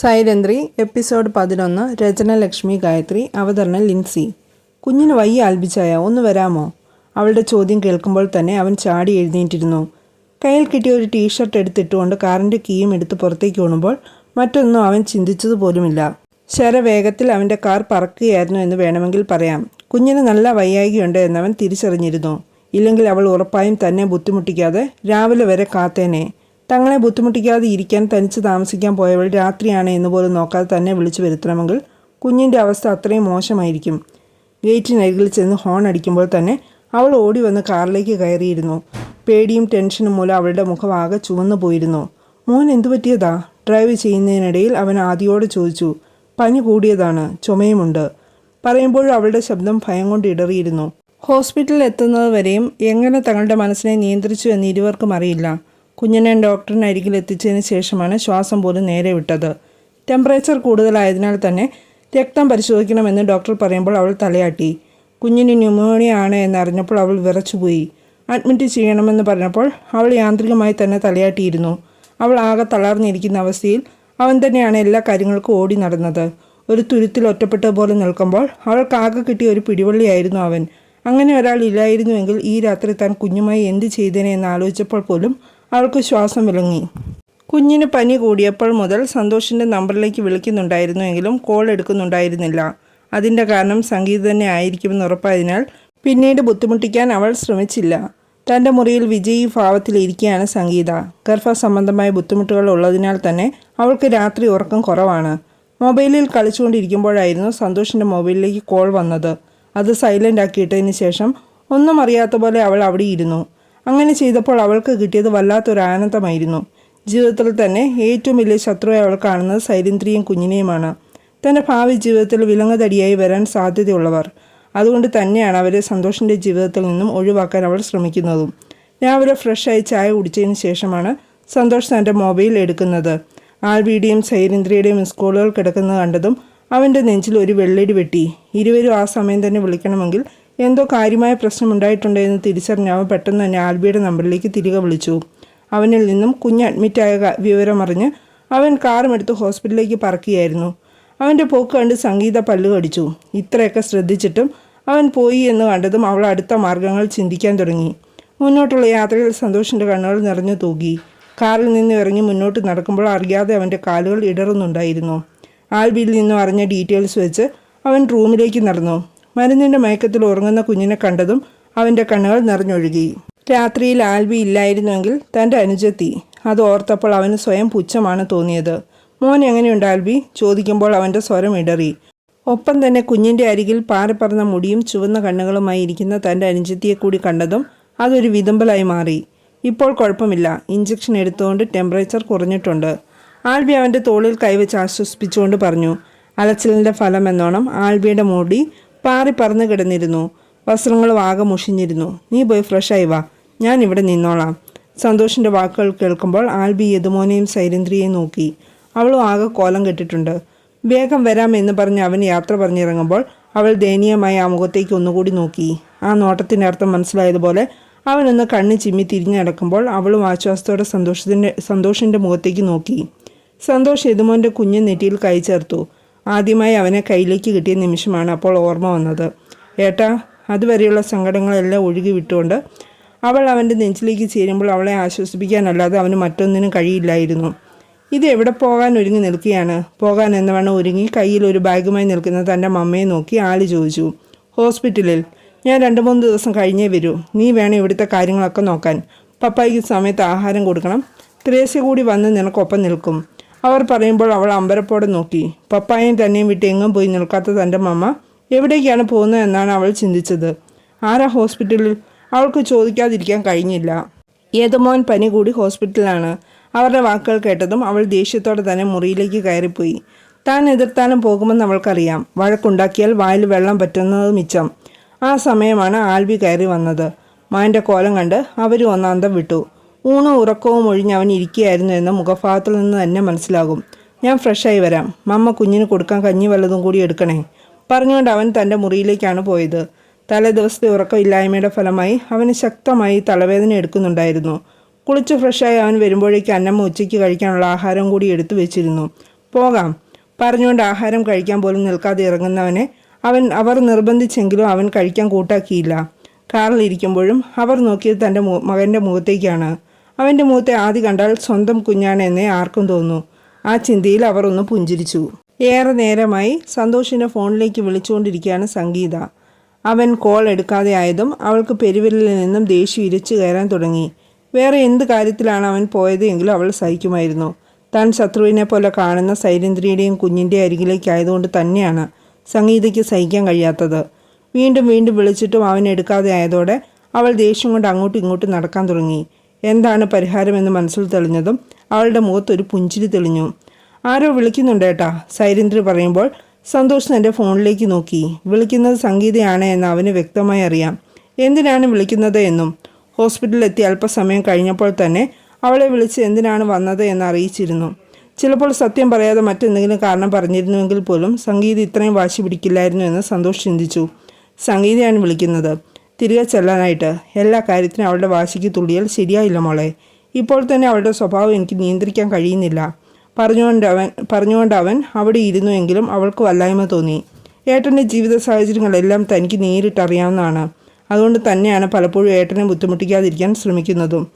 Sairandhri episode പതിനൊന്ന് രചന ലക്ഷ്മി ഗായത്രി അവതരണം ലിൻസി. കുഞ്ഞിന് വയ്യ ആൽബിച്ചായ ഒന്ന് വരാമോ? അവളുടെ ചോദ്യം കേൾക്കുമ്പോൾ തന്നെ അവൻ ചാടി എഴുന്നേറ്റിരുന്നു. കയ്യിൽ കിട്ടിയ ഒരു ടീഷർട്ട് എടുത്തിട്ടുകൊണ്ട് കാറിന്റെ കീയും എടുത്ത് പുറത്തേക്ക് ഓണുമ്പോൾ മറ്റൊന്നും അവൻ ചിന്തിച്ചതുപോലുമില്ല ശരവേഗത്തിൽ അവന്റെ കാർ പറക്കുകയായിരുന്നു എന്ന് വേണമെങ്കിൽ പറയാം. കുഞ്ഞിന് നല്ല വയ്യായികയുണ്ട് എന്നവൻ തിരിച്ചറിഞ്ഞിരുന്നു. ഇല്ലെങ്കിൽ അവൾ ഉറപ്പായും തന്നെ ബുദ്ധിമുട്ടിക്കാതെ രാവിലെ വരെ കാത്തേനെ. തങ്ങളെ ബുദ്ധിമുട്ടിക്കാതെ ഇരിക്കാൻ തനിച്ച് താമസിക്കാൻ പോയവൾ രാത്രിയാണ് എന്ന് പോലും നോക്കാതെ തന്നെ വിളിച്ചു വരുത്തണമെങ്കിൽ കുഞ്ഞിന്റെ അവസ്ഥ അത്രയും മോശമായിരിക്കും. ഗേറ്റിനരികിൽ ചെന്ന് ഹോൺ അടിക്കുമ്പോൾ തന്നെ അവൾ ഓടി വന്ന് കാറിലേക്ക് കയറിയിരുന്നു. പേടിയും ടെൻഷനും മൂലം അവളുടെ മുഖം ആകെ ചുവന്നു പോയിരുന്നു. മോൻ എന്തു പറ്റിയതാ? ഡ്രൈവ് ചെയ്യുന്നതിനിടയിൽ അവൻ ആദിയോട് ചോദിച്ചു. പനി കൂടിയതാണ്. ചുമയുമുണ്ട്. പറയുമ്പോഴും അവളുടെ ശബ്ദം ഭയം കൊണ്ട് ഇടറിയിരുന്നു. ഹോസ്പിറ്റലിൽ എത്തുന്നത് വരെയും എങ്ങനെ തങ്ങളുടെ മനസ്സിനെ നിയന്ത്രിച്ചു എന്ന് ഇരുവർക്കും അറിയില്ല. കുഞ്ഞിനെ ഡോക്ടറിന് അരികിൽ എത്തിച്ചതിന് ശേഷമാണ് ശ്വാസം പോലും നേരെ വിട്ടത്. ടെമ്പറേച്ചർ കൂടുതലായതിനാൽ തന്നെ രക്തം പരിശോധിക്കണമെന്ന് ഡോക്ടർ പറയുമ്പോൾ അവൾ തലയാട്ടി. കുഞ്ഞിന് ന്യൂമോണിയ ആണ് എന്നറിഞ്ഞപ്പോൾ അവൾ വിറച്ചുപോയി. അഡ്മിറ്റ് ചെയ്യണമെന്ന് പറഞ്ഞപ്പോൾ അവൾ യാന്ത്രികമായി തന്നെ തലയാട്ടിയിരുന്നു. അവൾ ആകെ തളർന്നിരിക്കുന്ന അവസ്ഥയിൽ അവൻ തന്നെയാണ് എല്ലാ കാര്യങ്ങൾക്കും ഓടി നടന്നത്. ഒരു തുരുത്തിൽ ഒറ്റപ്പെട്ട പോലെ നിൽക്കുമ്പോൾ അവൾക്ക് ആകെ കിട്ടിയ ഒരു പിടിവള്ളിയായിരുന്നു അവൻ. അങ്ങനെ ഒരാൾ ഇല്ലായിരുന്നുവെങ്കിൽ ഈ രാത്രി താൻ കുഞ്ഞുമായി എന്ത് ചെയ്തേനെ എന്ന് ആലോചിച്ചപ്പോൾ പോലും അവൾക്ക് ശ്വാസം വിളങ്ങി. കുഞ്ഞിന് പനി കൂടിയപ്പോൾ മുതൽ സന്തോഷിന്റെ നമ്പറിലേക്ക് വിളിക്കുന്നുണ്ടായിരുന്നു എങ്കിലും കോൾ എടുക്കുന്നുണ്ടായിരുന്നില്ല. അതിന്റെ കാരണം സംഗീത തന്നെ ആയിരിക്കുമെന്ന് ഉറപ്പായതിനാൽ പിന്നീട് ബുദ്ധിമുട്ടിക്കാൻ അവൾ ശ്രമിച്ചില്ല. തന്റെ മുറിയിൽ വിജയി ഭാവത്തിലിരിക്കുകയാണ് സംഗീത. ഗർഭ സംബന്ധമായ ബുദ്ധിമുട്ടുകൾ ഉള്ളതിനാൽ തന്നെ അവൾക്ക് രാത്രി ഉറക്കം കുറവാണ്. മൊബൈലിൽ കളിച്ചുകൊണ്ടിരിക്കുമ്പോഴായിരുന്നു സന്തോഷിന്റെ മൊബൈലിലേക്ക് കോൾ വന്നത്. അത് സൈലന്റ് ആക്കിയിട്ടതിന് ശേഷം ഒന്നും അറിയാത്ത പോലെ അവൾ അവിടെ ഇരുന്നു. അങ്ങനെ ചെയ്തപ്പോൾ അവൾക്ക് കിട്ടിയത് വല്ലാത്തൊരു ആനന്ദമായിരുന്നു. ജീവിതത്തിൽ തന്നെ ഏറ്റവും വലിയ ശത്രുവായി അവൾ കാണുന്നത് സൈലന്ദ്രിയും കുഞ്ഞിനെയുമാണ്. തന്റെ ഭാവി ജീവിതത്തിൽ വിലങ്ങതടിയായി വരാൻ സാധ്യതയുള്ളവർ. അതുകൊണ്ട് തന്നെയാണ് അവരെ സന്തോഷിന്റെ ജീവിതത്തിൽ നിന്നും ഒഴിവാക്കാൻ അവൾ ശ്രമിക്കുന്നതും. രാവിലെ ഫ്രഷായി ചായ കുടിച്ചതിന് ശേഷമാണ് സന്തോഷ് തന്റെ മൊബൈൽ എടുക്കുന്നത്. ആൽബിയുടെയും സൈരേന്ദ്രയുടെയും മിസ് കോളുകൾ കിടക്കുന്നത് കണ്ടതും അവന്റെ നെഞ്ചിൽ ഒരു വെള്ളടി വെട്ടി. ഇരുവരും ആ സമയം തന്നെ വിളിക്കണമെങ്കിൽ എന്തോ കാര്യമായ പ്രശ്നമുണ്ടായിട്ടുണ്ട് എന്ന് തിരിച്ചറിഞ്ഞ അവൻ പെട്ടെന്ന് തന്നെ ആൽബിയുടെ നമ്പറിലേക്ക് തിരികെ വിളിച്ചു. അവനിൽ നിന്നും കുഞ്ഞ് അഡ്മിറ്റായ വിവരമറിഞ്ഞ് അവൻ കാറുമെടുത്ത് ഹോസ്പിറ്റലിലേക്ക് പറക്കുകയായിരുന്നു. അവന്റെ പോക്ക് കണ്ട് സംഗീത പല്ലു കടിച്ചു. ഇത്രയൊക്കെ ശ്രദ്ധിച്ചിട്ടും അവൻ പോയി എന്ന് കണ്ടതും അവൾ അടുത്ത മാർഗങ്ങൾ ചിന്തിക്കാൻ തുടങ്ങി. മുന്നോട്ടുള്ള യാത്രയിൽ സന്തോഷിന്റെ കണ്ണുകൾ നിറഞ്ഞു തൂകി. കാറിൽ നിന്ന് ഇറങ്ങി മുന്നോട്ട് നടക്കുമ്പോൾ അറിയാതെ അവന്റെ കാലുകൾ ഇടറുന്നുണ്ടായിരുന്നു. ആൽബിയിൽ നിന്നും അറിഞ്ഞ ഡീറ്റെയിൽസ് വെച്ച് അവൻ റൂമിലേക്ക് നടന്നു. മരുന്നിന്റെ മയക്കത്തിൽ ഉറങ്ങുന്ന കുഞ്ഞിനെ കണ്ടതും അവന്റെ കണ്ണുകൾ നിറഞ്ഞൊഴുകി. രാത്രിയിൽ ആൽബി ഇല്ലായിരുന്നുവെങ്കിൽ തന്റെ അനുജത്തി. അത് ഓർത്തപ്പോൾ അവന് സ്വയം പുച്ഛമാണ് തോന്നിയത്. മോൻ എങ്ങനെയുണ്ട് ആൽബി? ചോദിക്കുമ്പോൾ അവന്റെ സ്വരം ഇടറി. ഒപ്പം തന്നെ കുഞ്ഞിന്റെ അരികിൽ പാറിപ്പറന്ന മുടിയും ചുവന്ന കണ്ണുകളുമായി ഇരിക്കുന്ന തന്റെ അനുജത്തിയെ കൂടി കണ്ടതും അതൊരു വിതുമ്പലായി മാറി. ഇപ്പോൾ കുഴപ്പമില്ല. ഇഞ്ചക്ഷൻ എടുത്തുകൊണ്ട് ടെമ്പറേച്ചർ കുറഞ്ഞിട്ടുണ്ട്. ആൽബി അവന്റെ തോളിൽ കൈവച്ച് ആശ്വസിപ്പിച്ചുകൊണ്ട് പറഞ്ഞു അലച്ചിലിന്റെ ഫലം എന്നോണം ആൽബിയുടെ മുടി പാറി പറന്നു കിടന്നിരുന്നു. വസ്ത്രങ്ങളും ആകെ മുഷിഞ്ഞിരുന്നു. നീ പോയി ഫ്രഷായി വാ. ഞാൻ ഇവിടെ നിന്നോളാം. സന്തോഷിന്റെ വാക്കുകൾ കേൾക്കുമ്പോൾ ആൽബി യദുമോനെയും സൈരന്ദ്രിയെയും നോക്കി. അവളും ആകെ കോലം കെട്ടിട്ടുണ്ട്. വേഗം വരാം എന്ന് പറഞ്ഞ് അവൻ യാത്ര പറഞ്ഞിറങ്ങുമ്പോൾ അവൾ ദയനീയമായി ആ മുഖത്തേക്ക് ഒന്നുകൂടി നോക്കി. ആ നോട്ടത്തിന്റെ അർത്ഥം മനസ്സിലായതുപോലെ അവനൊന്ന് കണ്ണ് ചിമ്മി തിരിഞ്ഞു നടക്കുമ്പോൾ അവളും ആശ്വാസത്തോടെ സന്തോഷത്തിന്റെ സന്തോഷിന്റെ മുഖത്തേക്ക് നോക്കി. സന്തോഷ് യദുമോന്റെ കുഞ്ഞു നെറ്റിയിൽ കൈ ചേർത്തു. ആദ്യമായി അവനെ കയ്യിലേക്ക് കിട്ടിയ നിമിഷമാണ് അപ്പോൾ ഓർമ്മ വന്നത്. ഏട്ടാ അതുവരെയുള്ള സങ്കടങ്ങളെല്ലാം ഒഴുകി വിട്ടുകൊണ്ട് അവൾ അവന്റെ നെഞ്ചിലേക്ക് ചേരുമ്പോൾ അവളെ ആശ്വസിപ്പിക്കാനല്ലാതെ അവന് മറ്റൊന്നിനും കഴിയില്ലായിരുന്നു. ഇത് എവിടെ പോകാൻ ഒരുങ്ങി നിൽക്കുകയാണ്? പോകാൻ എന്നവണ്ണം ഒരുങ്ങി കയ്യിൽ ഒരു ബാഗുമായി നിൽക്കുന്ന തന്റെ മമ്മയെ നോക്കി ആൾ ചോദിച്ചു. ഹോസ്പിറ്റലിൽ. ഞാൻ രണ്ട് മൂന്ന് ദിവസം കഴിഞ്ഞേ വരൂ. നീ വേണം ഇവിടുത്തെ കാര്യങ്ങളൊക്കെ നോക്കാൻ. പപ്പായ്ക്ക് സമയത്ത് ആഹാരം കൊടുക്കണം. ത്രേസ്യ കൂടി വന്ന് നിനക്കൊപ്പം നിൽക്കും. അവർ പറയുമ്പോൾ അവൾ അമ്പരപ്പോടെ നോക്കി. പപ്പായും തന്നെയും വിട്ട് എങ്ങും പോയി നിൽക്കാത്ത തന്റെ മമ്മ എവിടേക്കാണ് പോകുന്നത് എന്നാണ് അവൾ ചിന്തിച്ചത്. ആരാ ഹോസ്പിറ്റലിൽ? അവൾക്ക് ചോദിക്കാതിരിക്കാൻ കഴിഞ്ഞില്ല. ഏതുമോൻ പനി കൂടി ഹോസ്പിറ്റലാണ് അവരുടെ വാക്കുകൾ കേട്ടതും അവൾ ദേഷ്യത്തോടെ തന്നെ മുറിയിലേക്ക് കയറിപ്പോയി. താൻ എതിർത്താനും പോകുമെന്ന് അവൾക്കറിയാം. വഴക്കുണ്ടാക്കിയാൽ വായിൽ വെള്ളം പറ്റുന്നത് മിച്ചം. ആ സമയമാണ് ആൽവി കയറി വന്നത്. മാന്റെ കോലം കണ്ട് അവരും ഒന്നാന്തം വിട്ടു. ഊണും ഉറക്കവും ഒഴിഞ്ഞ് അവൻ ഇരിക്കുകയായിരുന്നു എന്ന് മുഖഭാവത്തിൽ നിന്ന് തന്നെ മനസ്സിലാകും. ഞാൻ ഫ്രഷായി വരാം. മമ്മ കുഞ്ഞിന് കൊടുക്കാൻ കഞ്ഞി വല്ലതും കൂടി എടുക്കണേ. പറഞ്ഞുകൊണ്ട് അവൻ തന്റെ മുറിയിലേക്കാണ് പോയത്. തലേ ദിവസത്തെ ഉറക്കമില്ലായ്മയുടെ ഫലമായി അവന് ശക്തമായി തലവേദന എടുക്കുന്നുണ്ടായിരുന്നു. കുളിച്ച് ഫ്രഷായി അവൻ വരുമ്പോഴേക്ക് അന്നമ്മ ഉച്ചയ്ക്ക് കഴിക്കാനുള്ള ആഹാരം കൂടി എടുത്തു വെച്ചിരുന്നു. പോകാം. പറഞ്ഞുകൊണ്ട് ആഹാരം കഴിക്കാൻ പോലും നിൽക്കാതെ ഇറങ്ങുന്നവനെ അവൻ അവർ നിർബന്ധിച്ചെങ്കിലും അവൻ കഴിക്കാൻ കൂട്ടാക്കിയില്ല. കാറിലിരിക്കുമ്പോഴും അവർ നോക്കിയത് തന്റെ മകന്റെ മുഖത്തേക്കാണ്. അവന്റെ മുഖത്തെ ആദ്യ കണ്ടാൽ സ്വന്തം കുഞ്ഞാണെന്നേ ആർക്കും തോന്നു ആ ചിന്തയിൽ അവർ ഒന്ന് പുഞ്ചിരിച്ചു. ഏറെ നേരമായി സന്തോഷിനെ ഫോണിലേക്ക് വിളിച്ചുകൊണ്ടിരിക്കുകയാണ് സംഗീത. അവൻ കോൾ എടുക്കാതെ ആയതും അവൾക്ക് പെരുവിരലിൽ നിന്നും ദേഷ്യം ഇരച്ചു കയറാൻ തുടങ്ങി. വേറെ എന്ത് കാര്യത്തിലാണ് അവൻ പോയത് എങ്കിലും അവൾ സഹിക്കുമായിരുന്നു. താൻ ശത്രുവിനെ പോലെ കാണുന്ന സൈലേന്ദ്രിയുടെയും കുഞ്ഞിന്റെ അരികിലേക്കായതുകൊണ്ട് തന്നെയാണ് സംഗീതയ്ക്ക് സഹിക്കാൻ കഴിയാത്തത്. വീണ്ടും വീണ്ടും വിളിച്ചിട്ടും അവൻ എടുക്കാതെ ആയതോടെ അവൾ ദേഷ്യം കൊണ്ട് അങ്ങോട്ടും ഇങ്ങോട്ടും നടക്കാൻ തുടങ്ങി. എന്താണ് പരിഹാരമെന്ന് മനസ്സിൽ തെളിഞ്ഞതും അവളുടെ മുഖത്തൊരു പുഞ്ചിരി തെളിഞ്ഞു. ആരോ വിളിക്കുന്നുണ്ടേട്ടാ സൈരേന്ദ്രി പറയുമ്പോൾ. സന്തോഷ് തന്റെ ഫോണിലേക്ക് നോക്കി. വിളിക്കുന്നത് സംഗീതയാണ് എന്ന് അവന് വ്യക്തമായി അറിയാം. എന്തിനാണ് വിളിക്കുന്നത് എന്നും. ഹോസ്പിറ്റലിലെത്തി അല്പസമയം കഴിഞ്ഞപ്പോൾ തന്നെ അവളെ വിളിച്ച് എന്തിനാണ് വന്നത് എന്ന് അറിയിച്ചിരുന്നു. ചിലപ്പോൾ സത്യം പറയാതെ മറ്റെന്തെങ്കിലും കാരണം പറഞ്ഞിരുന്നുവെങ്കിൽ പോലും സംഗീത ഇത്രയും വാശി പിടിക്കില്ലായിരുന്നു എന്ന് സന്തോഷ് ചിന്തിച്ചു. സംഗീതയാണ് വിളിക്കുന്നത്. തിരികെ ചെല്ലാനായിട്ട് എല്ലാ കാര്യത്തിനും അവളുടെ വാശിക്ക് തുള്ളിയാൽ ശരിയായില്ല മോളെ. ഇപ്പോൾ തന്നെ അവളുടെ സ്വഭാവം എനിക്ക് നിയന്ത്രിക്കാൻ കഴിയുന്നില്ല. പറഞ്ഞുകൊണ്ട് അവൻ പറഞ്ഞുകൊണ്ട് അവൻ അവിടെ ഇരുന്നുവെങ്കിലും അവൾക്ക് വല്ലായ്മ തോന്നി. ഏട്ടന്റെ ജീവിത സാഹചര്യങ്ങളെല്ലാം തനിക്ക് നേരിട്ടറിയാവുന്നതാണ് അതുകൊണ്ട് തന്നെയാണ് പലപ്പോഴും ഏട്ടനെ ബുദ്ധിമുട്ടിക്കാതിരിക്കാൻ ശ്രമിക്കുന്നതും.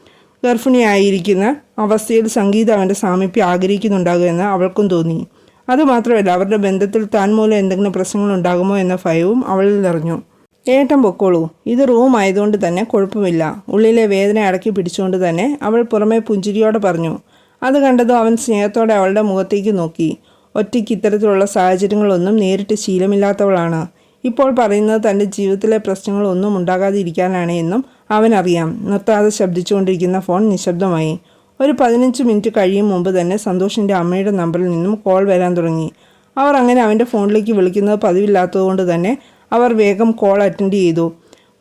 ഗർഭിണിയായിരിക്കുന്ന അവസ്ഥയിൽ സംഗീത അവന്റെ സാമീപ്യം ആഗ്രഹിക്കുന്നുണ്ടാകുമെന്ന് അവൾക്കും തോന്നി. അതുമാത്രമല്ല അവരുടെ ബന്ധത്തിൽ താൻ മൂലം എന്തെങ്കിലും പ്രശ്നങ്ങൾ ഉണ്ടാകുമോ എന്ന ഭയവും അവളിൽ നിറഞ്ഞു. ഏട്ടൻ പൊക്കോളൂ. ഇത് റൂം ആയതുകൊണ്ട് തന്നെ കുഴപ്പമില്ല. ഉള്ളിലെ വേദന അടക്കി പിടിച്ചുകൊണ്ട് തന്നെ അവൾ പുറമെ പുഞ്ചിരിയോടെ പറഞ്ഞു. അത് കണ്ടതും അവൻ സ്നേഹത്തോടെ അവളുടെ മുഖത്തേക്ക് നോക്കി. ഒറ്റയ്ക്ക് ഇത്തരത്തിലുള്ള സാഹചര്യങ്ങളൊന്നും നേരിട്ട് ശീലമില്ലാത്തവളാണ്. ഇപ്പോൾ പറയുന്നത് തന്റെ ജീവിതത്തിലെ പ്രശ്നങ്ങളൊന്നും ഉണ്ടാകാതിരിക്കാനാണ് എന്നും അവനറിയാം. നിർത്താതെ ശബ്ദിച്ചുകൊണ്ടിരിക്കുന്ന ഫോൺ നിശബ്ദമായി. ഒരു പതിനഞ്ച് മിനിറ്റ് കഴിയും മുമ്പ് തന്നെ സന്തോഷിന്റെ അമ്മയുടെ നമ്പറിൽ നിന്നും കോൾ വരാൻ തുടങ്ങി. അവർ അങ്ങനെ അവന്റെ ഫോണിലേക്ക് വിളിക്കുന്നത് പതിവില്ലാത്തതുകൊണ്ട് തന്നെ അവർ വേഗം കോൾ അറ്റൻഡ് ചെയ്തു.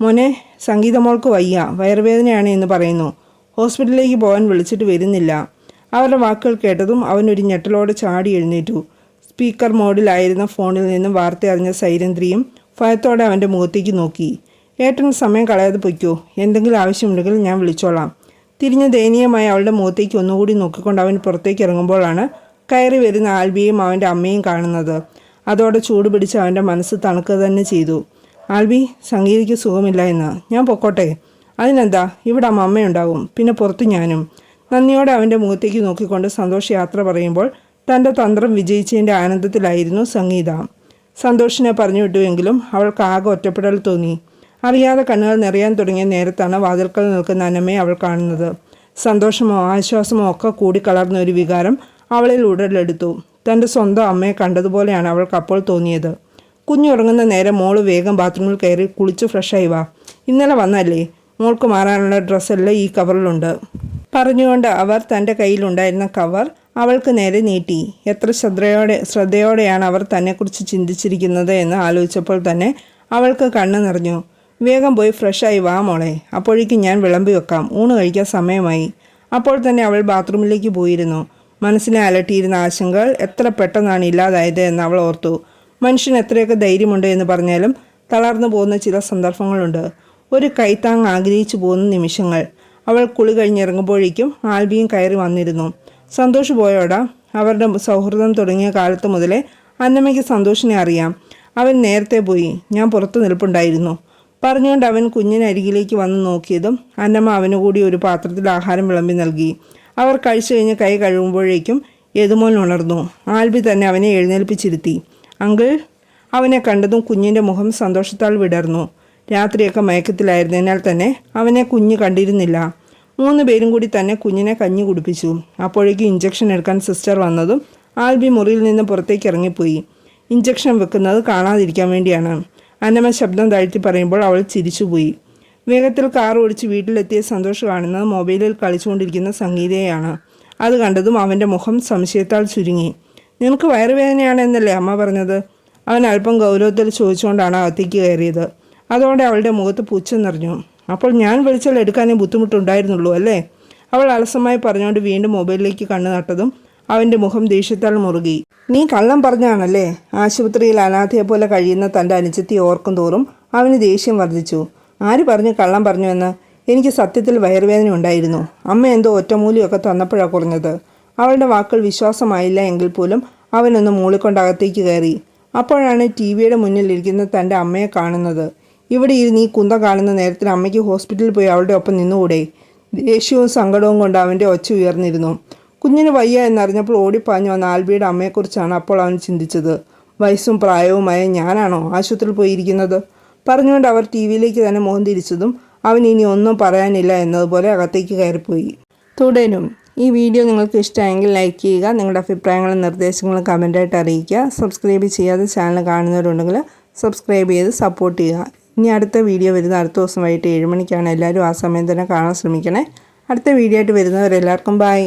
മോനെ സംഗീതമോൾക്ക് വയ്യ. വയറുവേദനയാണ് എന്ന് പറയുന്നു. ഹോസ്പിറ്റലിലേക്ക് പോകാൻ വിളിച്ചിട്ട് വരുന്നില്ല. അവരുടെ വാക്കുകൾ കേട്ടതും അവൻ ഒരു ഞെട്ടലോടെ ചാടി എഴുന്നേറ്റു. സ്പീക്കർ മോഡിലായിരുന്ന ഫോണിൽ നിന്നും വാർത്ത അറിഞ്ഞ സൈരന്ധ്രിയും ഭയത്തോടെ അവന്റെ മുഖത്തേക്ക് നോക്കി. ഏട്ടൻ സമയം കളയാതെ പൊയ്ക്കോ. എന്തെങ്കിലും ആവശ്യമുണ്ടെങ്കിൽ ഞാൻ വിളിച്ചോളാം തിരിഞ്ഞ് ദയനീയമായി അവളുടെ മുഖത്തേക്ക് ഒന്നുകൂടി നോക്കിക്കൊണ്ട് അവൻ പുറത്തേക്ക് ഇറങ്ങുമ്പോഴാണ് കയറി വരുന്ന ആൽബിയും അവന്റെ അമ്മയും കാണുന്നത്. അതോടെ ചൂട് പിടിച്ച് അവന്റെ മനസ്സ് തണുക്കുക തന്നെ ചെയ്തു. ആൽബി സംഗീതയ്ക്ക് സുഖമില്ല എന്ന്. ഞാൻ പൊക്കോട്ടെ. അതിനെന്താ? ഇവിടെ അമ്മ അമ്മയുണ്ടാകും പിന്നെ പുറത്ത് ഞാനും. നന്ദിയോടെ അവന്റെ മുഖത്തേക്ക് നോക്കിക്കൊണ്ട് സന്തോഷ് യാത്ര പറയുമ്പോൾ തന്റെ തന്ത്രം വിജയിച്ചതിന്റെ ആനന്ദത്തിലായിരുന്നു സംഗീത. സന്തോഷിനെ പറഞ്ഞു വിട്ടുവെങ്കിലും അവൾക്ക് ആകെ ഒറ്റപ്പെടൽ തോന്നി. അറിയാതെ കണ്ണുകൾ നിറയാൻ തുടങ്ങിയ നേരത്താണ് വാതിൽക്കൽ നിൽക്കുന്ന അന്നമ്മയെ അവൾ കാണുന്നത്. സന്തോഷമോ ആശ്വാസമോ ഒക്കെ കൂടിക്കലർന്ന ഒരു വികാരം അവളിൽ ഉടലെടുത്തു. തന്റെ സ്വന്തം അമ്മയെ കണ്ടതുപോലെയാണ് അവൾക്ക് അപ്പോൾ തോന്നിയത്. കുഞ്ഞുറങ്ങുന്ന നേരം മോൾ വേഗം ബാത്റൂമിൽ കയറി കുളിച്ച് ഫ്രഷായി വാ. ഇന്നലെ വന്നല്ലേ? മോൾക്ക് മാറാനുള്ള ഡ്രസ്സെല്ലാം ഈ കവറിലുണ്ട്. പറഞ്ഞുകൊണ്ട് അവർ തന്റെ കയ്യിലുണ്ടായിരുന്ന കവർ അവൾക്ക് നേരെ നീട്ടി. എത്ര ശ്രദ്ധയോടെ ശ്രദ്ധയോടെയാണ് അവർ തന്നെക്കുറിച്ച് ചിന്തിച്ചിരിക്കുന്നത് എന്ന് ആലോചിച്ചപ്പോൾ തന്നെ അവൾക്ക് കണ്ണ് നിറഞ്ഞു. വേഗം പോയി ഫ്രഷായി വാ മോളെ. അപ്പോഴേക്കും ഞാൻ വിളമ്പി വെക്കാം. ഊണ് കഴിക്കാൻ സമയമായി. അപ്പോൾ തന്നെ അവൾ ബാത്റൂമിലേക്ക് പോയിരുന്നു. മനസ്സിനെ അലട്ടിയിരുന്ന ആശങ്കകൾ എത്ര പെട്ടെന്നാണ് ഇല്ലാതായത് എന്ന് അവൾ ഓർത്തു. മനുഷ്യന് എത്രയൊക്കെ ധൈര്യമുണ്ട് എന്ന് പറഞ്ഞാലും തളർന്നു പോകുന്ന ചില സന്ദർഭങ്ങളുണ്ട്. ഒരു കൈത്താങ് ആഗ്രഹിച്ചു പോകുന്ന നിമിഷങ്ങൾ. അവൾ കുളി കഴിഞ്ഞിറങ്ങുമ്പോഴേക്കും ആൽബിയും കയറി വന്നിരുന്നു. സന്തോഷ് പോയോടാ. അവരുടെ സൗഹൃദം തുടങ്ങിയ കാലത്ത് മുതലേ അന്നമ്മയ്ക്ക് സന്തോഷിനെ അറിയാം. അവൻ നേരത്തെ പോയി. ഞാൻ പുറത്തു നിൽപ്പുണ്ടായിരുന്നു. പറഞ്ഞുകൊണ്ട് അവൻ കുഞ്ഞിനരികിലേക്ക് വന്ന് നോക്കിയതും അന്നമ്മ അവനു കൂടി ഒരു പാത്രത്തിൽ ആഹാരം വിളമ്പി നൽകി. അവർ കഴിച്ചു കഴിഞ്ഞ് കൈ കഴുകുമ്പോഴേക്കും യദുമോൻ ഉണർന്നു. ആൽബി തന്നെ അവനെ എഴുന്നേൽപ്പിച്ചിരുത്തി. അങ്കിൾ അവനെ കണ്ടതും കുഞ്ഞിന്റെ മുഖം സന്തോഷത്താൽ വിടർന്നു. രാത്രിയൊക്കെ മയക്കത്തിലായിരുന്നതിനാൽ തന്നെ അവനെ കുഞ്ഞ് കണ്ടിരുന്നില്ല. മൂന്ന് പേരും കൂടി തന്നെ കുഞ്ഞിനെ കഞ്ഞി കുടിപ്പിച്ചു. അപ്പോഴേക്കും ഇഞ്ചക്ഷൻ എടുക്കാൻ സിസ്റ്റർ വന്നതും ആൽബി മുറിയിൽ നിന്ന് പുറത്തേക്ക് ഇറങ്ങിപ്പോയി. ഇഞ്ചക്ഷൻ വെക്കുന്നത് കാണാതിരിക്കാൻ വേണ്ടിയാണ്. അന്നമ്മ ശബ്ദം താഴ്ത്തി പറയുമ്പോൾ അവൾ ചിരിച്ചുപോയി. വേഗത്തിൽ കാർ ഓടിച്ച് വീട്ടിലെത്തിയ സന്തോഷ് കാണുന്നത് മൊബൈലിൽ കളിച്ചുകൊണ്ടിരിക്കുന്ന സംഗീതയെയാണ്. അത് കണ്ടതും അവന്റെ മുഖം സംശയത്താൽ ചുരുങ്ങി. നിനക്ക് വയറുവേദനയാണ് എന്നല്ലേ അമ്മ പറഞ്ഞത് അവൻ അല്പം ഗൗരവത്തിൽ ചോദിച്ചുകൊണ്ടാണ് അകത്തേക്ക് കയറിയത്. അതോടെ അവളുടെ മുഖത്ത് പുച്ഛം നിറഞ്ഞു. അപ്പോൾ ഞാൻ വിളിച്ചാൽ എടുക്കാനേ ബുദ്ധിമുട്ടുണ്ടായിരുന്നുള്ളൂ അല്ലേ അവൾ അലസമായി പറഞ്ഞുകൊണ്ട് വീണ്ടും മൊബൈലിലേക്ക് കണ്ണു നട്ടതും അവന്റെ മുഖം ദേഷ്യത്താൽ മുറുകി. നീ കള്ളം പറഞ്ഞാണല്ലേ? ആശുപത്രിയിൽ അനാഥയെ പോലെ കഴിയുന്ന തന്റെ അനുജത്തി ഓർക്കും തോറും അവന് ദേഷ്യം വർദ്ധിച്ചു. ആര് പറഞ്ഞു കള്ളം പറഞ്ഞു എന്ന്? എനിക്ക് സത്യത്തിൽ വയറുവേദന ഉണ്ടായിരുന്നു. അമ്മ എന്തോ ഒറ്റമൂലിയൊക്കെ തന്നപ്പോഴാണ് കുറഞ്ഞത്. അവളുടെ വാക്കുകൾ വിശ്വാസമായില്ല എങ്കിൽ പോലും അവനൊന്ന് മൂളിക്കൊണ്ട് അകത്തേക്ക് കയറി. അപ്പോഴാണ് ടി വിയുടെ മുന്നിലിരിക്കുന്ന തന്റെ അമ്മയെ കാണുന്നത്. ഇവിടെ ഇരുന്ന് ഈ കുന്ത കാണുന്ന നേരത്തിൽ അമ്മയ്ക്ക് ഹോസ്പിറ്റലിൽ പോയി അവളുടെ ഒപ്പം നിന്നുകൂടെ? ദേഷ്യവും സങ്കടവും കൊണ്ട് അവന്റെ ഒച്ച ഉയർന്നിരുന്നു. കുഞ്ഞിന് വയ്യ എന്നറിഞ്ഞപ്പോൾ ഓടിപ്പാഞ്ഞു വന്ന ആൽബിയുടെ അമ്മയെക്കുറിച്ചാണ് അപ്പോൾ അവൻ ചിന്തിച്ചത്. വയസ്സും പ്രായവുമായ ഞാനാണോ ആശുപത്രിയിൽ പോയിരിക്കുന്നത്? പറഞ്ഞുകൊണ്ട് അവർ ടി വിയിലേക്ക് തന്നെ മുഖം തിരിച്ചതും അവൻ ഇനി ഒന്നും പറയാനില്ല എന്നതുപോലെ അകത്തേക്ക് കയറിപ്പോയി. തുടരും. ഈ വീഡിയോ നിങ്ങൾക്ക് ഇഷ്ടമായെങ്കിൽ ലൈക്ക് ചെയ്യുക നിങ്ങളുടെ അഭിപ്രായങ്ങളും നിർദ്ദേശങ്ങളും കമന്റായിട്ട് അറിയിക്കുക. സബ്സ്ക്രൈബ് ചെയ്യാതെ ചാനൽ കാണുന്നവരുണ്ടെങ്കിൽ സബ്സ്ക്രൈബ് ചെയ്ത് സപ്പോർട്ട് ചെയ്യുക. ഇനി അടുത്ത വീഡിയോ വരുന്ന അടുത്ത ദിവസം വൈകിട്ട് ഏഴ് മണിക്കാണ്. എല്ലാവരും ആ സമയം തന്നെ കാണാൻ ശ്രമിക്കണേ. അടുത്ത വീഡിയോ ആയിട്ട് വരുന്നവരെല്ലാവർക്കും ബൈ